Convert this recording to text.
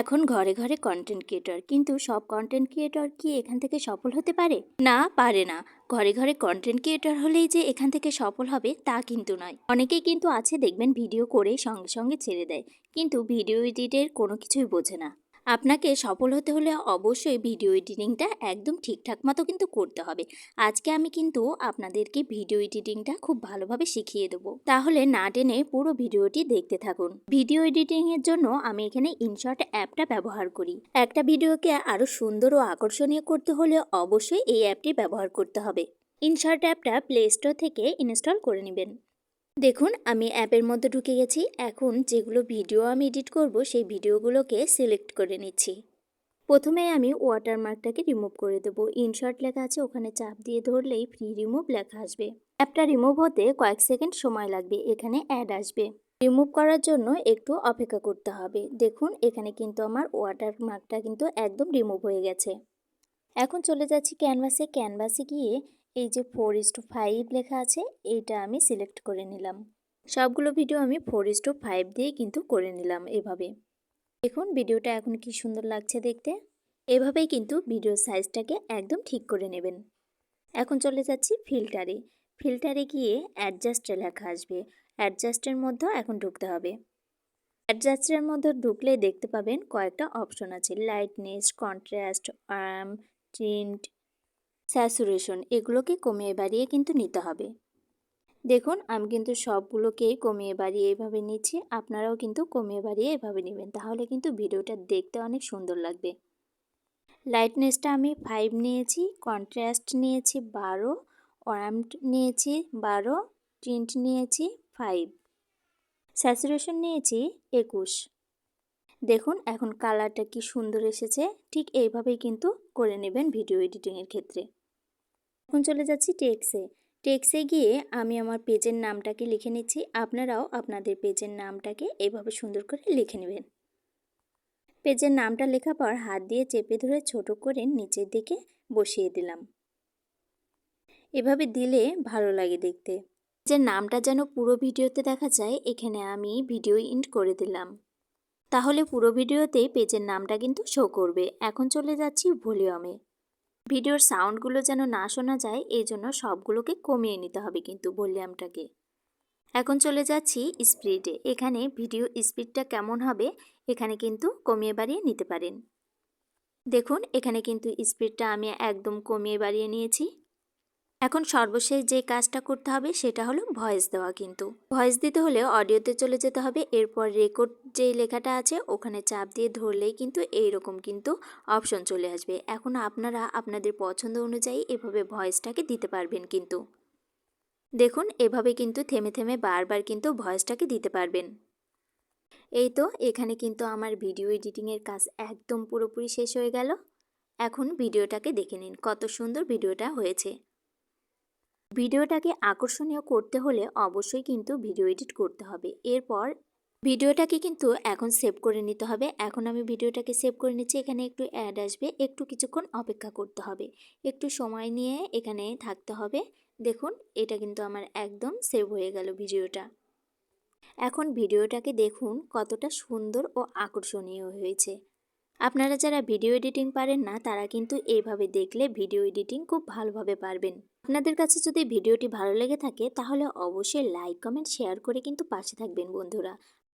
এখন ঘরে ঘরে কন্টেন্ট ক্রিয়েটর কিন্তু সব কন্টেন্ট ক্রিয়েটর কি এখান থেকে সফল হতে পারে? না পারে না। ঘরে ঘরে কন্টেন্ট ক্রিয়েটর হলেই যে এখান থেকে সফল হবে তা কিন্তু নয়। অনেকেই কিন্তু আছে দেখবেন ভিডিও করে সঙ্গে সঙ্গে ছেড়ে দেয়, কিন্তু ভিডিও এডিটের কোনো কিছুই বোঝে না। আপনাকে সফল হতে হলে অবশ্যই ভিডিও এডিটিংটা একদম ঠিকঠাক মতো কিন্তু করতে হবে। আজকে আমি কিন্তু আপনাদেরকে ভিডিও এডিটিংটা খুব ভালোভাবে শিখিয়ে দেবো। তাহলে না টেনে পুরো ভিডিওটি দেখতে থাকুন। ভিডিও এডিটিং এর জন্য আমি এখানে ইনশর্ট অ্যাপটা ব্যবহার করি। একটা ভিডিওকে আরও সুন্দর ও আকর্ষণীয় করতে হলে অবশ্যই এই অ্যাপটি ব্যবহার করতে হবে। ইনশর্ট অ্যাপটা প্লে স্টোর থেকে ইনস্টল করে নেবেন। দেখুন, আমি অ্যাপের মধ্যে ঢুকে গেছি। এখন যেগুলো ভিডিও আমি এডিট করব, সেই ভিডিওগুলোকে সিলেক্ট করে নিচ্ছি। প্রথমে আমি ওয়াটারমার্কটাকে রিমুভ করে দেবো। ইনশর্ট লেখা আছে, ওখানে চাপ দিয়ে ধরলেই ফ্রি রিমুভ লেখা আসবে। অ্যাপটা রিমুভ হতে কয়েক সেকেন্ড সময় লাগবে, এখানে অ্যাড আসবে। রিমুভ করার জন্য একটু অপেক্ষা করতে হবে। দেখুন, এখানে কিন্তু আমার ওয়াটারমার্কটা কিন্তু একদম রিমুভ হয়ে গেছে। এখন চলে যাচ্ছি ক্যানভাসে। ক্যানভাসে গিয়ে এই যে ফোর ইস টু ফাইভ লেখা আছে, এইটা আমি সিলেক্ট করে নিলাম। সবগুলো ভিডিও আমি ফোর ইস টু ফাইভ দিয়ে কিন্তু করে নিলাম এভাবে। দেখুন ভিডিওটা এখন কি সুন্দর লাগছে দেখতে। এভাবেই কিন্তু ভিডিও সাইজটাকে একদম ঠিক করে নেবেন। এখন চলে যাচ্ছি ফিল্টারে ফিল্টারে গিয়ে অ্যাডজাস্টে লেখা আসবে। অ্যাডজাস্টের মধ্যেও এখন ঢুকতে হবে। অ্যাডজাস্টের মধ্যে ঢুকলে দেখতে পাবেন কয়েকটা অপশন আছে। লাইটনেস কন্ট্রাস্ট আর্ম টিন্ট স্যাচুরেশন, এগুলোকে কমিয়ে বাড়িয়ে কিন্তু নিতে হবে। দেখুন, আমি কিন্তু সবগুলোকেই কমিয়ে বাড়িয়ে এভাবে নিচ্ছি, আপনারাও কিন্তু কমিয়ে বাড়িয়ে এভাবে নেবেন, তাহলে কিন্তু ভিডিওটা দেখতে অনেক সুন্দর লাগবে। লাইটনেসটা আমি ফাইভ নিয়েছি কন্ট্রাস্ট নিয়েছি বারো ওয়ার্মড নিয়েছি বারো টিন্ট নিয়েছি ফাইভ স্যাচুরেশন নিয়েছি একুশ। দেখুন, এখন কালারটা কি সুন্দর এসেছে, ঠিক এইভাবেই কিন্তু করে নেবেন ভিডিও এডিটিংয়ের ক্ষেত্রে। এখন চলে যাচ্ছি টেক্সে। টেক্সে গিয়ে আমি আমার পেজের নামটাকে লিখে নিচ্ছি। আপনারাও আপনাদের পেজের নামটাকে এভাবে সুন্দর করে লিখে নেবেন। পেজের নামটা লেখা পর হাত দিয়ে চেপে ধরে ছোট করে নিচের দিকে বসিয়ে দিলাম। এভাবে দিলে ভালো লাগে দেখতে। যে নামটা যেন পুরো ভিডিওতে দেখা যায়, এখানে আমি ভিডিও ইন্ড করে দিলাম। তাহলে পুরো ভিডিওতে পেজের নামটা কিন্তু শো করবে। এখন চলে যাচ্ছি ভলিউমে। ভিডিওর সাউন্ডগুলো যেন না শোনা যায়, এই জন্য সবগুলোকে কমিয়ে নিতে হবে কিন্তু ভলিউমটাকে। এখন চলে যাচ্ছি স্পিডে। এখানে ভিডিও স্পিডটা কেমন হবে, এখানে কিন্তু কমিয়ে বাড়িয়ে নিতে পারেন। দেখুন, এখানে কিন্তু স্পিডটা আমি একদম কমিয়ে বাড়িয়ে নিয়েছি। এখন সর্বশেষ যে কাজটা করতে হবে সেটা হলো ভয়েস দেওয়া কিন্তু। ভয়েস দিতে হলে অডিওতে চলে যেতে হবে, এরপর রেকর্ড যেই লেখাটা আছে ওখানে চাপ দিয়ে ধরলেই কিন্তু এই রকম কিন্তু অপশন চলে আসবে। এখন আপনারা আপনাদের পছন্দ অনুযায়ী এভাবে ভয়েসটাকে দিতে পারবেন কিন্তু। দেখুন, এভাবে কিন্তু থেমে থেমে বারবার কিন্তু ভয়েসটাকে দিতে পারবেন। এই তো, এখানে কিন্তু আমার ভিডিও এডিটিংয়ের কাজ একদম পুরোপুরি শেষ হয়ে গেল। এখন ভিডিওটাকে দেখে নিন, কত সুন্দর ভিডিওটা হয়েছে। ভিডিওটাকে আকর্ষণীয় করতে হলে অবশ্যই কিন্তু ভিডিও এডিট করতে হবে। এরপর ভিডিওটাকে কিন্তু এখন সেভ করে নিতে হবে। এখন আমি ভিডিওটাকে সেভ করে নিচ্ছি। এখানে একটু অ্যাড আসবে। একটু কিছুক্ষণ অপেক্ষা করতে হবে। একটু সময় নিয়ে এখানে থাকতে হবে। দেখুন, এটা কিন্তু আমার একদম সেভ হয়ে গেল ভিডিওটা। এখন ভিডিওটাকে দেখুন কতটা সুন্দর ও আকর্ষণীয় হয়েছে। আপনারা যারা ভিডিও এডিটিং পারেন না, তারা কিন্তু এইভাবে দেখলে ভিডিও এডিটিং খুব ভালোভাবে পারবেন। আপনাদের কাছে যদি ভিডিওটি ভালো লেগে থাকে, তাহলে অবশ্যই লাইক, কমেন্ট, শেয়ার করে কিন্তু পাশে থাকবেন বন্ধুরা।